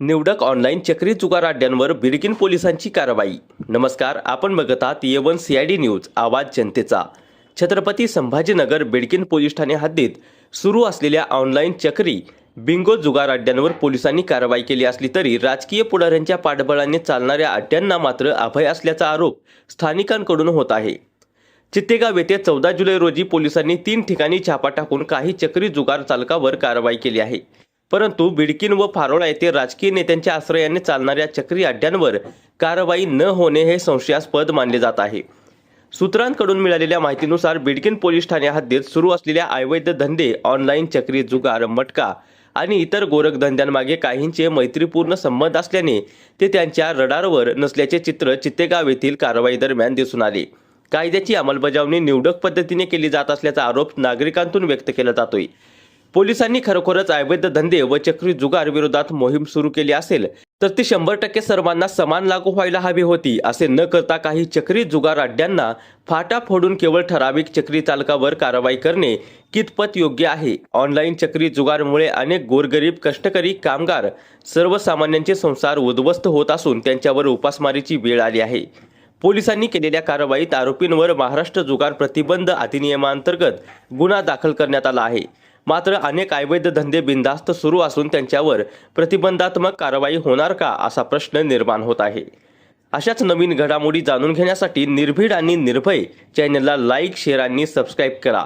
निवडक ऑनलाईन चक्री जुगार अड्ड्यांवर बिडकीन पोलिसांची कारवाई. नमस्कार आपण बघत आहात येवन सी आय डी न्यूज आवाज जनतेचा. छत्रपती संभाजीनगर बिडकिन पोलीस ठाणे हद्दीत सुरू असलेल्या ऑनलाईन चक्री बिंगो जुगार अड्ड्यांवर पोलिसांनी कारवाई केली असली तरी राजकीय पुढाऱ्यांच्या पाठबळाने चालणाऱ्या अड्ड्यांना मात्र अभय असल्याचा आरोप स्थानिकांकडून होत आहे. चित्तेगाव येथे चौदा जुलै रोजी पोलिसांनी तीन ठिकाणी छापा टाकून काही चक्री जुगार चालकावर कारवाई केली आहे. परंतु बिडकीन व फारोळा येथे राजकीय नेत्यांच्या आश्रयाने चालणाऱ्या चक्री अड्ड्यांवर कारवाई न होणे हे संशयास्पद मानले जात आहे. सूत्रांकडून मिळालेल्या माहितीनुसार बिडकीन पोलीस ठाणे हद्दीत सुरू असलेल्या अवैध धंदे ऑनलाईन चक्री जुगार मटका आणि इतर गोरखधंद्यांमागे काहींचे मैत्रीपूर्ण संबंध असल्याने ते त्यांच्या रडारवर नसल्याचे चित्र चित्तेगाव येथील कारवाई दरम्यान दिसून आले. कायद्याची अंमलबजावणी निवडक पद्धतीने केली जात असल्याचा आरोप नागरिकांतून व्यक्त केला जातोय. पोलिसांनी खरोखरच अवैध धंदे व चक्री जुगार विरोधात मोहीम सुरू केली असेल तर ती शंभर टक्के सर्वांना समान लागू व्हायला हवी होती असे न करता काही चक्री जुगार अड्ड्यांना फाटा फोडून केवळ ठराविक चक्री चालकावर कारवाई करणे कितपत योग्य आहे? ऑनलाईन चक्री जुगारमुळे अनेक गोरगरीब कष्टकरी कामगार सर्वसामान्यांचे संसार उद्ध्वस्त होत असून त्यांच्यावर उपासमारीची वेळ आली आहे. पोलिसांनी केलेल्या कारवाईत आरोपींवर महाराष्ट्र जुगार प्रतिबंध अधिनियमांतर्गत गुन्हा दाखल करण्यात आला आहे. मात्र अनेक अवैध धंदे बिनधास्त सुरू असून त्यांच्यावर प्रतिबंधात्मक कारवाई होणार का असा प्रश्न निर्माण होत आहे. अशाच नवीन घडामोडी जाणून घेण्यासाठी निर्भीड आणि निर्भय चॅनलला लाईक शेअर आणि सबस्क्राईब करा.